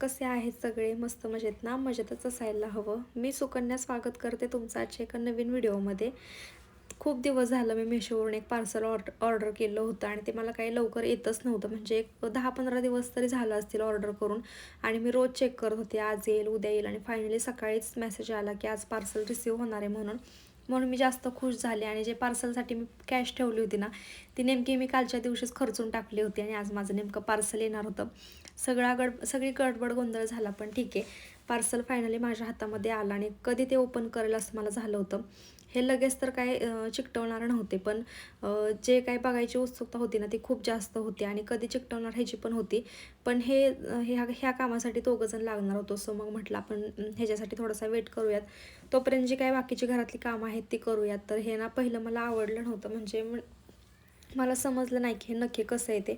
कसे आहेत सगळे? मस्त मजेत ना? मजेतच असायला हवं. मी सुकन्या स्वागत करते तुमचं आजच्या एका नवीन व्हिडिओमध्ये. खूप दिवस झालं मी मेशोवरून एक पार्सल ऑर्डर ऑर्डर केलं होतं आणि ते मला काही लवकर येतच नव्हतं. म्हणजे एक दहा पंधरा दिवस तरी झालं असतील ऑर्डर करून. आणि मी रोज चेक करत होते. आज येईल उद्या येईल आणि फायनली सकाळीच मेसेज आला की आज पार्सल रिसीव होणार आहे म्हणून. म्हणून मी जास्त खुश झाले आणि जे पार्सलसाठी मी कॅश ठेवली होती ना ती नेमकी मी कालच्या दिवशीच खर्चून टाकली होती आणि आज माझं नेमकं पार्सल येणार होतं. सगळा गड सगळी गडबड गोंधळ झाला पण ठीक आहे. पार्सल फायनली माझ्या हातामध्ये आलं आणि कधी ते ओपन करेल असं मला झालं होतं. हे लगेच तर काय चिकटवणार नव्हते. पण जे काय बघायची उत्सुकता होती ना ती खूप जास्त होती आणि कधी चिकटवणार ह्याची पण होती. पण हे ह्या ह्या कामासाठी दोघंजण लागणार होतो. सो मग म्हटलं आपण ह्याच्यासाठी थोडासा वेट करूयात. तोपर्यंत जी काय बाकीची घरातली कामं आहेत ती करूयात. तर हे ना पहिलं मला आवडलं नव्हतं. म्हणजे मला समजलं नाही की हे नक्की कसं आहे ते.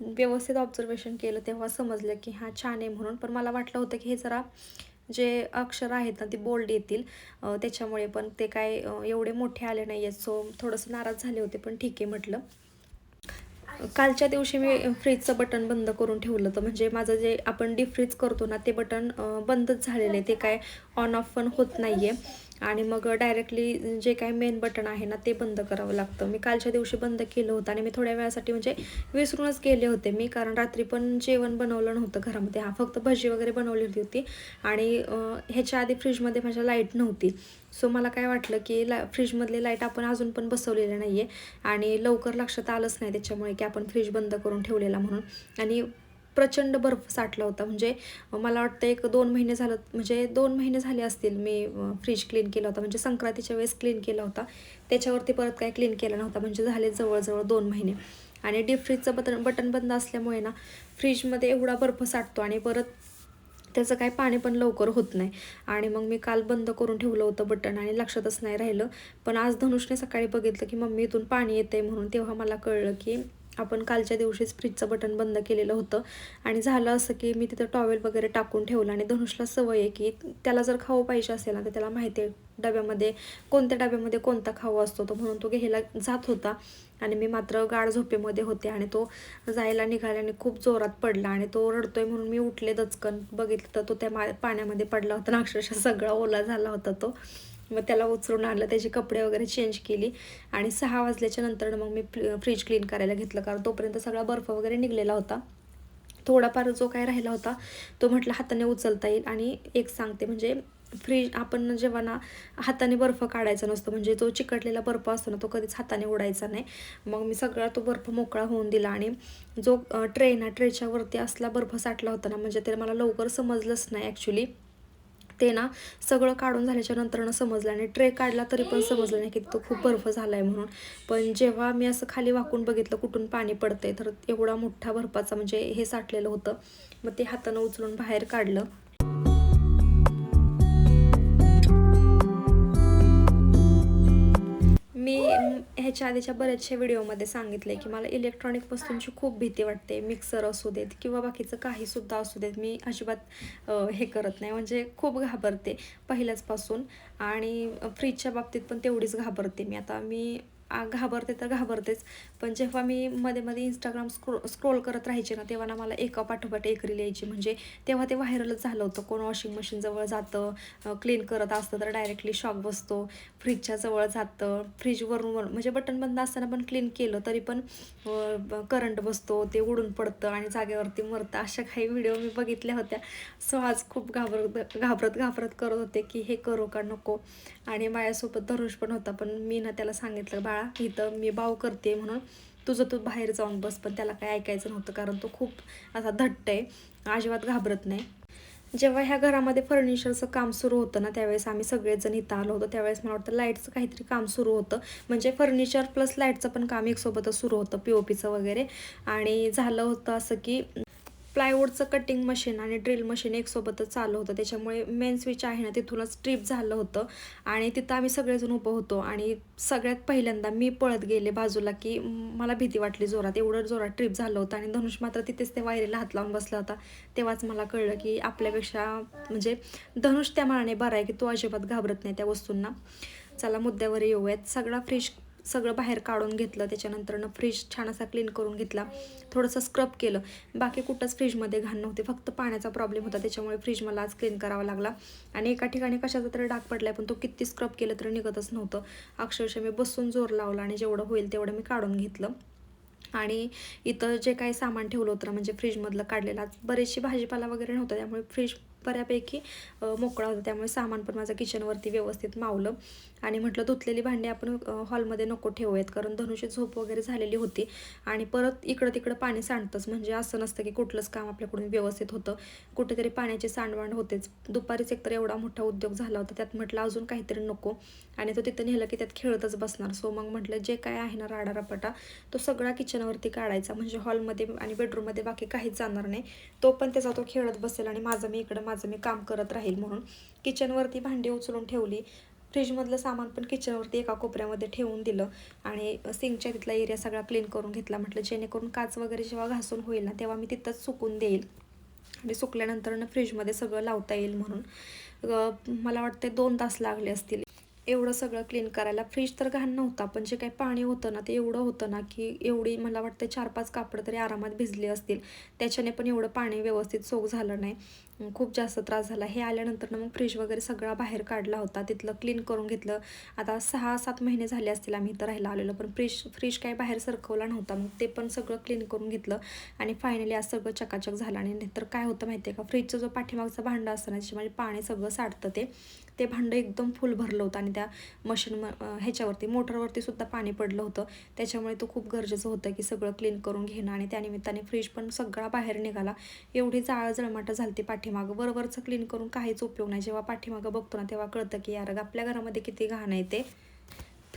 व्यवस्थित ऑब्झर्वेशन केलं तेव्हा समजलं की हा छान आहे म्हणून. पण मला वाटलं होतं की हे जरा जे अक्षर आहेत ना ते बोल्ड येतील. त्याच्यामुळे पण ते काय एवढे मोठे आले नाही आहेत सो थोडंसं नाराज झाले होते पण ठीक आहे म्हटलं. कालच्या दिवशी मी फ्रीजचं बटन बंद करून ठेवलं होतं. म्हणजे माझं जे आपण डीप फ्रीज करतो ना ते बटन बंदच झालेलं आहे. ते काय ऑन ऑफ पण होत नाही आहे आणि मग डायरेक्टली जे काही मेन बटन आहे ना ते बंद करावं लागतं. मी कालच्या दिवशी बंद केलं होतं आणि मी थोड्या वेळासाठी म्हणजे विसरूनच गेले होते मी कारण रात्री पण जेवण बनवलं नव्हतं घरामध्ये. हा फक्त भजी वगैरे बनवलेली होती आणि ह्याच्या आधी फ्रीजमध्ये माझ्या लाइट नव्हती. सो मला काय वाटलं की ला फ्रीजमधली लाइट आपण अजून पण बसवलेली नाही आहे आणि लवकर लक्षात आलंच नाही त्याच्यामुळे की आपण फ्रीज बंद करून ठेवलेला म्हणून. आणि प्रचंड बर्फ साठला होता. म्हणजे मला वाटतं एक दोन महिने झालं म्हणजे दोन महिने झाले असतील मी फ्रीज क्लीन केला होता. म्हणजे संक्रांतीच्या वेळेस क्लीन केला होता. त्याच्यावरती परत काय क्लीन केला नव्हता. म्हणजे झाले जवळजवळ दोन महिने. आणि डीप फ्रीजचं बटन बटन बंद असल्यामुळे ना फ्रीजमध्ये एवढा बर्फ साठतो आणि परत त्याचं काय पाणी पण लवकर होत नाही. आणि मग मी काल बंद करून ठेवलं होतं बटन आणि लक्षातच नाही राहिलं. पण आज धनुषने सकाळी बघितलं की मम्मी इथून पाणी येते म्हणून तेव्हा मला कळलं की आपण कालच्या दिवशीच फ्रीजचं बटन बंद केलेलं होतं. आणि झालं असं की मी तिथं टॉवेल वगैरे टाकून ठेवलं आणि धनुषला सवय आहे की त्याला जर खाऊ पाहिजे असेल ना तर त्याला माहिती आहे डब्यामध्ये कोणत्या डब्यामध्ये कोणता खाऊ असतो तो. म्हणून तो घ्यायला जात होता. आणि मी मात्र गाढ झोपेमध्ये होते आणि तो जायला निघाल्याने खूप जोरात पडला आणि तो रडतोय म्हणून मी उठले दचकन. बघितलं तर तो त्या मा पाण्यामध्ये पडला होता ना अक्षरशः सगळा ओला झाला होता तो. मग त्याला उचलून आणलं त्याचे कपडे वगैरे चेंज केली आणि सहा वाजल्याच्या नंतर मग मी फ्रीज क्लीन करायला घेतलं. कारण तोपर्यंत सगळा बर्फ वगैरे निघलेला होता. थोडाफार जो काय राहिला होता तो म्हटलं हाताने उचलता येईल. आणि एक सांगते म्हणजे फ्रीज आपण जेव्हा ना हाताने बर्फ काढायचा नसतो म्हणजे जो चिकटलेला बर्फ असतो ना तो कधीच हाताने उडायचा नाही. मग मी सगळा तो बर्फ मोकळा होऊन दिला आणि जो ट्रे ना ट्रेच्या वरती असला बर्फ साठला होता ना म्हणजे ते मला लवकर समजलंच नाही ॲक्च्युली ते ना सगळं काढून झाल्याच्यानंतर समजलं आणि ट्रे काढला तरी पण समजलं नाही की तो खूप बर्फ झाला आहे म्हणून. पण जेव्हा मी असं खाली वाकून बघितलं कुठून पाणी पडतंय तर एवढा मोठा बर्फाचा म्हणजे हे साठलेलं होतं. मग ते हातानं उचलून बाहेर काढलं. मी ह्याच्या आधीच्या बऱ्याचशा व्हिडिओमध्ये सांगितले की मला इलेक्ट्रॉनिक वस्तूंची खूप भीती वाटते मिक्सर असू देत किंवा बाकीचं काही सुद्धा असू देत मी अजिबात हे करत नाही. म्हणजे खूप घाबरते पहिल्याचपासून आणि फ्रीजच्या बाबतीत पण तेवढीच घाबरते मी. आता मी घाबरते तर घाबरतेच पण जेव्हा मी मध्ये मध्ये इंस्टाग्राम स्क्रो स्क्रोल करत राहायचे ना तेव्हा ना मला एका पाठोपाठ एक रील यायची म्हणजे तेव्हा ते व्हायरलच झालं होतं. कोण वॉशिंग मशीनजवळ जातं क्लीन करत असतं तर डायरेक्टली शॉक बसतो. फ्रीजच्या जवळ जातं. फ्रीजवरून वर म्हणजे बटन बंद असताना पण क्लीन केलं तरी पण करंट बसतो ते उडून पडतं आणि जागेवरती मरतं. अशा काही व्हिडिओ मी बघितल्या होत्या. सो आज खूप घाबरत घाबरत घाबरत करत होते की हे करू का नको. आणि माझ्यासोबत धनुष पण होता. पण मी ना त्याला सांगितलं बाळा इथं मी बाव करते म्हणून तुझं तू बाहेर जाऊन बस पण त्याला काही ऐकायचं नव्हतं कारण तो खूप असा धट्ट आहे. अजिबात घाबरत नाही. जेव्हा ह्या घरामध्ये फर्निचरचं काम सुरू होतं ना त्यावेळेस आम्ही सगळेजण इथं आलो होतो. त्यावेळेस मला वाटतं लाईटचं काहीतरी काम सुरू होतं. म्हणजे फर्निचर प्लस लाईटचं पण काम एकसोबतच सुरू होतं पी ओ पीचं वगैरे. आणि झालं होतं असं की प्लायवूडचं कटिंग मशीन आणि ड्रिल मशीन एकसोबतच चालू होतं. त्याच्यामुळे मेन स्विच आहे ना तिथूनच ट्रिप झालं होतं. आणि तिथं आम्ही सगळेजण उभं होतो. आणि सगळ्यात पहिल्यांदा मी पळत गेले बाजूला की मला भीती वाटली जोरात. एवढं जोरात ट्रिप झालं होतं. आणि धनुष मात्र तिथेच ते वायरीला हात लावून बसला होता. तेव्हाच मला कळलं की आपल्यापेक्षा म्हणजे धनुष त्या मानाने बरा आहे की तो अजिबात घाबरत नाही त्या वस्तूंना. चला मुद्द्यावर येऊयात. सगळा फ्रेश सगळं बाहेर काढून घेतलं त्याच्यानंतरनं फ्रीज छान असा क्लीन करून घेतला. थोडंसं स्क्रब केलं. बाकी कुठंच फ्रीजमध्ये घाण नव्हते. फक्त पाण्याचा प्रॉब्लेम होता त्याच्यामुळे फ्रीज मला आज क्लीन करावा लागला. आणि एका ठिकाणी कशाचा तरी डाग पडलाय पण तो किती स्क्रब केलं तरी निघतच नव्हतं. अक्षरशः मी बसून जोर लावला आणि जेवढं होईल तेवढं मी काढून घेतलं. आणि इथं जे काही सामान ठेवलं होतं म्हणजे फ्रीजमधलं काढलेलं आज बरेचशी भाजीपाला वगैरे नव्हतं त्यामुळे फ्रीज बऱ्यापैकी मोकळा होता. त्यामुळे सामान पण माझं किचनवरती व्यवस्थित मावलं. आणि म्हटलं धुतलेली भांडी आपण हॉलमध्ये नको ठेवूयात कारण धनुषी झोप वगैरे झालेली होती. आणि परत इकडं तिकडं पाणी सांडतंच. म्हणजे असं नसतं की कुठलंच काम आपल्याकडून व्यवस्थित होतं. कुठेतरी पाण्याची सांडवांड होतेच. दुपारीच एकतर एवढा मोठा उद्योग झाला होता. त्यात म्हटलं अजून काहीतरी नको. आणि तो तिथं नेलं की त्यात खेळतच बसणार. सो मग म्हटलं जे काय आहे ना राडारापटा तो सगळा किचनवरती काढायचा. म्हणजे हॉलमध्ये आणि बेडरूममध्ये बाकी काहीच जाणार नाही. तो पण त्याचा तो खेळत बसेल आणि माझं मी इकडं माझं मी काम करत राहील म्हणून. किचनवरती भांडी उचलून ठेवली. फ्रीजमधलं सामान पण किचनवरती एका कोपऱ्यामध्ये ठेवून दिलं. आणि सिंकच्या तिथला एरिया सगळा क्लीन करून घेतला म्हटलं जेणेकरून काच वगैरे जेव्हा घासून होईल ना तेव्हा मी तिथंच सुकून देईल. आणि सुकल्यानंतरनं फ्रीजमध्ये सगळं लावता येईल म्हणून. मला वाटते दोन तास लागले असतील. एवढं सगळं क्लीन करायला. फ्रीज तर घाण नव्हता पण जे काही पाणी होतं ना ते एवढं होतं ना की एवढी मला वाटतं चार पाच कापडं तरी आरामात भिजली असतील. त्याच्याने पण एवढं पाणी व्यवस्थित सोक झालं नाही. खूप जास्त त्रास झाला. हे आल्यानंतर मग फ्रीज वगैरे सगळा बाहेर काढला होता. तिथलं क्लीन करून घेतलं. आता सहा सात महिने झाले असतील आम्ही इथं राहायला आलेलो. पण फ्रीज फ्रीज काय बाहेर सरकवला नव्हता. मग ते पण सगळं क्लीन करून घेतलं. आणि फायनली आज सगळं चकाचक झालं. आणि नाहीतर काय होतं माहिती आहे का फ्रीजचं जो पाठीमागचा भांडं असतं ना त्याच्यामध्ये पाणी सगळं साठतं ते. ते भांडं एकदम फुल भरलं होतं. आणि त्या मशीन ह्याच्यावरती मोटरवरती सुद्धा पाणी पडलं होतं. त्याच्यामुळे तो खूप गरजेचं होतं की सगळं क्लीन करून घेणं. आणि त्यानिमित्ताने फ्रीज पण सगळा बाहेर निघाला. एवढी जाळ जळमाटं पाठी पाठीमागं बरोबरचं क्लीन करून काहीच उपयोग नाही. जेव्हा पाठीमागं बघतो ना तेव्हा कळतं की यार आपल्या घरामध्ये किती घाण आहे ते.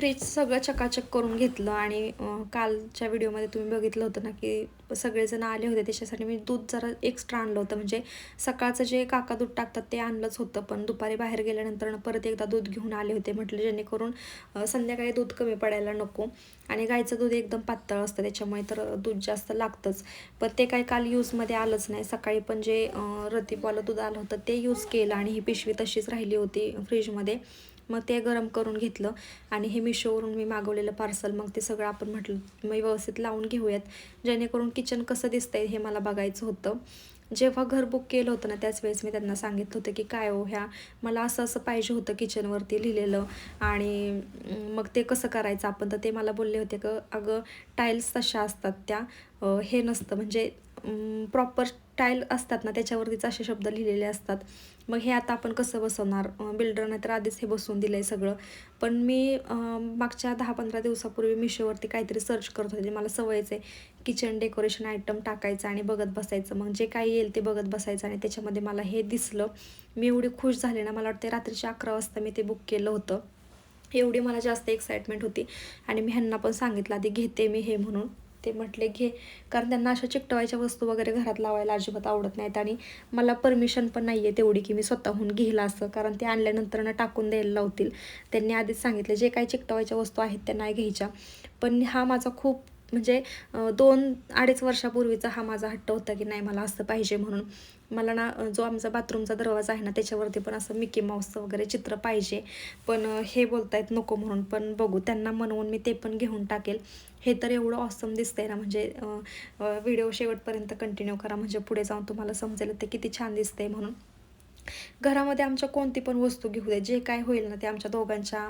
फ्रीज सगळं चकाचक करून घेतलं आणि कालच्या व्हिडिओमध्ये तुम्ही बघितलं होतं ना की सगळेजण आले होते त्याच्यासाठी मी दूध जरा एक्स्ट्रा आणलं होतं. म्हणजे सकाळचं जे काका दूध टाकतात ते आणलंच होतं पण दुपारी बाहेर गेल्यानंतर परत एकदा दूध घेऊन आले होते म्हटलं जेणेकरून संध्याकाळी दूध कमी पडायला नको आणि गायीचं दूध एकदम पातळ असतं त्याच्यामुळे तर दूध जास्त लागतंच. पण ते काही काल यूजमध्ये आलंच नाही. सकाळी पण जे अं, रतीबवालं दूध आलं होतं ते यूज केलं आणि ही पिशवी तशीच राहिली होती फ्रीजमध्ये. मग ते गरम करून घेतलं आणि हे मिशोवरून मी मागवलेलं पार्सल मग ते सगळं आपण म्हटलं मी व्यवस्थित लावून घेऊयात. जेणेकरून किचन कसं दिसतंय हे मला बघायचं होतं. जेव्हा घर बुक केलं होतं ना त्याच वेळेस मी त्यांना सांगितलं होतं की काय हो ह्या मला असं असं पाहिजे होतं किचनवरती लिहिलेलं. आणि मग ते कसं करायचं आपण? तर ते मला बोलले होते का अगं टाईल्स तशा असतात त्या. हे नसतं. म्हणजे प्रॉपर टाईल असतात ना त्याच्यावरतीच असे शब्द लिहिलेले असतात. मग हे आता आपण कसं बसवणार? बिल्डरने तर आधीच हे बसवून दिलं आहे सगळं. पण मी मागच्या दहा पंधरा दिवसापूर्वी मिशोवरती काहीतरी सर्च करत होते. म्हणजे मला सवयच आहे किचन डेकोरेशन आयटम टाकायचं आणि बघत बसायचं. मग जे काही येईल ते बघत बसायचं आणि त्याच्यामध्ये मला हे दिसलं. मी एवढी खुश झाले ना मला वाटते रात्रीच्या अकरा वाजता मी ते बुक केलं होतं. एवढी मला जास्त एक्साइटमेंट होती आणि मी ह्यांना पण सांगितलं आधी घेते मी हे म्हणून. ते म्हटले घे. कारण त्यांना अशा चिकटवायच्या वस्तू वगैरे घरात लावायला अजिबात आवडत नाहीत. आणि मला परमिशन पण नाही आहे तेवढी की मी स्वतःहून घेईल असं. कारण ते आणल्यानंतर ना टाकून द्यायला लावतील. त्यांनी आधीच सांगितलं जे काही चिकटवायच्या वस्तू आहेत त्या नाही घ्यायच्या. पण हा माझा खूप म्हणजे दोन अडीच वर्षापूर्वीचा हा माझा हट्ट होता की नाही मला असं पाहिजे म्हणून. मला ना जो आमचा बाथरूमचा दरवाजा आहे ना त्याच्यावरती पण असं मिकी माऊसचं वगैरे चित्र पाहिजे. पण हे बोलतायत नको म्हणून पण बघू त्यांना म्हणून मी ते पण घेऊन टाकेल. हे तर एवढं ऑसम दिसतंय ना म्हणजे व्हिडिओ शेवटपर्यंत कंटिन्यू करा म्हणजे पुढे जाऊन तुम्हाला समजेल ते किती छान दिसतंय म्हणून. घरामध्ये आमच्या कोणती पण वस्तू घेऊ दे जे काय होईल ना ते आमच्या दोघांच्या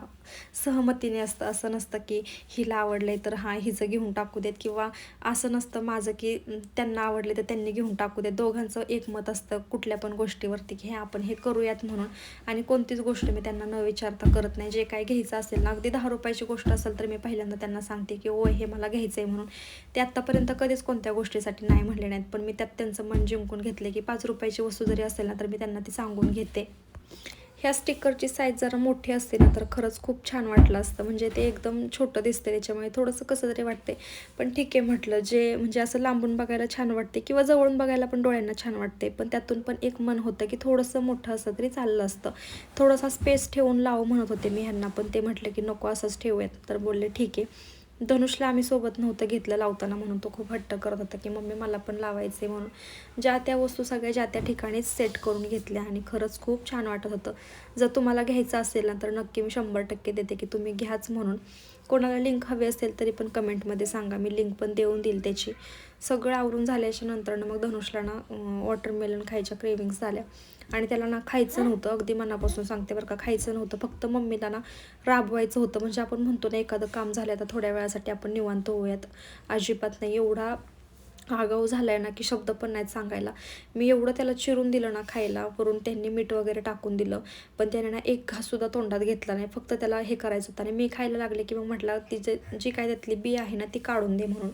सहमतीने असतं. असं नसतं की हिला आवडलंय तर हां हिचं घेऊन टाकू देत किंवा असं नसतं माझं की त्यांना आवडले तर त्यांनी घेऊन टाकू देत. दोघांचं एकमत असतं कुठल्या पण गोष्टीवरती की हे आपण हे करूयात म्हणून. आणि कोणतीच गोष्ट मी त्यांना न विचारता करत नाही. जे काय घ्यायचं असेल ना अगदी दहा रुपयाची गोष्ट असेल तर मी पहिल्यांदा त्यांना सांगते की ओ हे मला घ्यायचं आहे म्हणून. ते आत्तापर्यंत कधीच कोणत्या गोष्टीसाठी नाही म्हणले नाहीत. पण मी त्यात त्यांचं मन जिंकून घेतले की पाच रुपयाची वस्तू जरी असेल ना तर मी त्यांना ती सांगून घेते. ह्या स्टिकरची साईज जरा मोठी असते ना तर खरंच खूप छान वाटलं असतं. म्हणजे ते एकदम छोटं दिसते त्याच्यामुळे थोडंसं कसं तरी वाटते पण ठीक आहे म्हटलं जे म्हणजे असं लांबून बघायला छान वाटते किंवा जवळून बघायला पण डोळ्यांना छान वाटते. पण त्यातून पण एक मन होतं की थोडंसं मोठं असं तरी चाललं असतं. थोडासा स्पेस ठेवून लावू म्हणत होते मी ह्यांना पण ते म्हटलं की नको असंच ठेवूयात. तर बोलले ठीक आहे. धनुषला आम्ही सोबत नव्हतं घेतलं लावताना म्हणून तो खूप हट्ट करत होता की मम्मी मला पण लावायचे म्हणून. ज्या त्या वस्तू सगळ्या ज्या त्या ठिकाणीच सेट करून घेतल्या आणि खरंच खूप छान वाटत होतं. जर तुम्हाला घ्यायचं असेल ना तर नक्की मी शंभर टक्के देते की तुम्ही घ्याच म्हणून. कोणाला लिंक हवी असेल तरी पण कमेंटमध्ये सांगा. मी लिंक पण देऊन देईल त्याची. सगळं आवरून झाल्याच्यानंतर मग धनुषला ना वॉटरमेलन खायच्या क्रेविंग्स झाल्या. आणि त्याला ना खायचं नव्हतं. अगदी मनापासून सांगते बरं का खायचं नव्हतं. फक्त मम्मीला ना राबवायचं होतं. म्हणजे आपण म्हणतो ना एखादं काम झालं आता थोड्या वेळासाठी आपण निवांत होऊयात. अजिबात नाही. एवढा आगाऊ झालाय ना की शब्द पण नाहीत सांगायला. मी एवढं त्याला चिरून दिलं ना खायला. वरून त्यांनी मीठ वगैरे टाकून दिलं. पण त्याने ना एक घाससुद्धा तोंडात घेतला नाही. फक्त त्याला हे करायचं होतं. आणि मी खायला लागले की मग म्हटलं ती जे जी काय त्यातली बी आहे ना ती काढून दे म्हणून.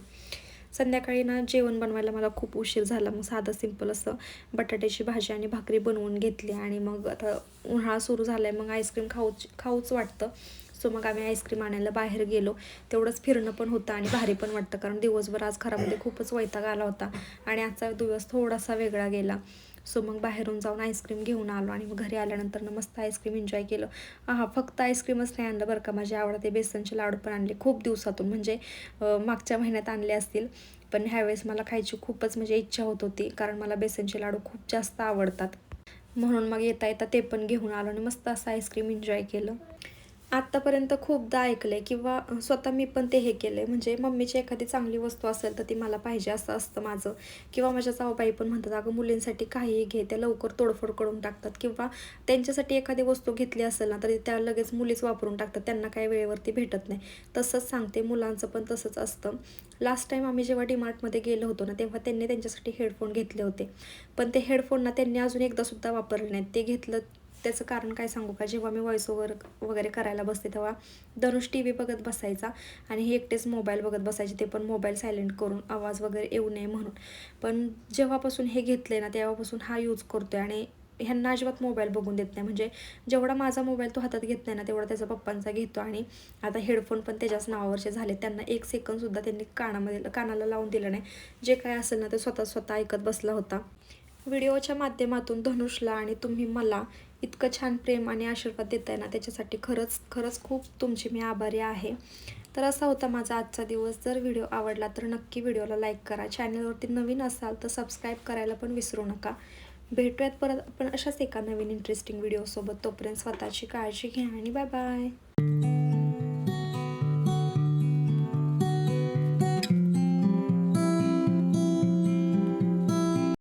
संध्याकाळी ना जेवण बनवायला मला खूप उशीर झाला. मग साधं सिंपल असं बटाट्याची भाजी आणि भाकरी बनवून घेतली आणि मग आता उन्हाळा सुरू झाला आहे मग आईस्क्रीम खाऊच खाऊच वाटतं. सो मग आम्ही आईस्क्रीम आणायला बाहेर गेलो. तेवढंच फिरणं पण होतं आणि भारी पण वाटतं. कारण दिवसभर आज घरामध्ये खूपच वैताग आला होता. आणि आजचा दिवस थोडासा वेगळा गेला. सो मग बाहेरून जाऊन आईस्क्रीम घेऊन आलो आणि मग घरी आल्यानंतर मस्त आईस्क्रीम एन्जॉय केलं. हा फक्त आईस्क्रीमच नाही आणलं बरं का. माझे आवडते बेसनचे लाडू पण आणले खूप दिवसातून. म्हणजे मागच्या महिन्यात आणले असतील. पण ह्यावेळेस मला खायची खूपच म्हणजे इच्छा होत होती. कारण मला बेसनचे लाडू खूप जास्त आवडतात. म्हणून मग येता येता ते पण घेऊन आलो आणि मस्त असं आईस्क्रीम एन्जॉय केलं. आत्तापर्यंत खूपदा ऐकलंय किंवा स्वतः मी पण ते हे केलंय. म्हणजे मम्मीची एखादी चांगली वस्तू असेल तर ती मला पाहिजे असं असतं माझं. किंवा माझ्या जाऊबाई पण म्हणतात अगं मुलींसाठी काहीही घे त्या लवकर तोडफोड करून टाकतात. किंवा त्यांच्यासाठी एखादी वस्तू घेतली असेल ना तर त्या लगेच मुलीच वापरून टाकतात. त्यांना काही वेळेवरती भेटत नाही. तसंच सांगते मुलांचं पण तसंच असतं. लास्ट टाईम आम्ही जेव्हा डीमार्टमध्ये गेलो होतो ना तेव्हा त्यांनी त्यांच्यासाठी हेडफोन घेतले होते. पण ते हेडफोन ना त्यांनी अजून एकदासुद्धा वापरले नाहीत. ते घेतलं त्याचं कारण काय सांगू का? जेव्हा मी व्हॉइस ओव्हर वगैरे करायला बसते तेव्हा धनुष टी व्ही बघत बसायचा आणि हे एकटेच मोबाईल बघत बसायचे ते पण मोबाईल सायलेंट करून आवाज वगैरे येऊ नये म्हणून. पण जेव्हापासून हे घेतलं आहे ना तेव्हापासून हा यूज करतो आहे आणि ह्यांना अजिबात मोबाईल बघून देत नाही. म्हणजे जेवढा माझा मोबाईल तो हातात घेत नाही ना तेवढा त्याचा पप्पांचा घेतो आणि आता हेडफोन पण त्याच्याच नावावरचे झाले. त्यांना एक सेकंदसुद्धा त्यांनी कानामध्ये कानाला लावून दिलं नाही. जे काय असेल ना ते स्वतः स्वतः ऐकत बसला होता. व्हिडिओच्या माध्यमातून धनुषला आणि तुम्ही मला इतकं छान प्रेम आणि आशीर्वाद देत आहे ना त्याच्यासाठी. खरंच खरंच खूप तुमची मी आभारी आहे. तर असा होता माझा आजचा दिवस. जर व्हिडिओ आवडला तर नक्की व्हिडिओला लाईक करा. चॅनलवरती नवीन असाल तर सबस्क्राईब करायला पण विसरू नका. भेटूयात परत आपण अशाच एका नवीन इंटरेस्टिंग व्हिडिओसोबत तोपर्यंत स्वतःची काळजी घ्या आणि बाय बाय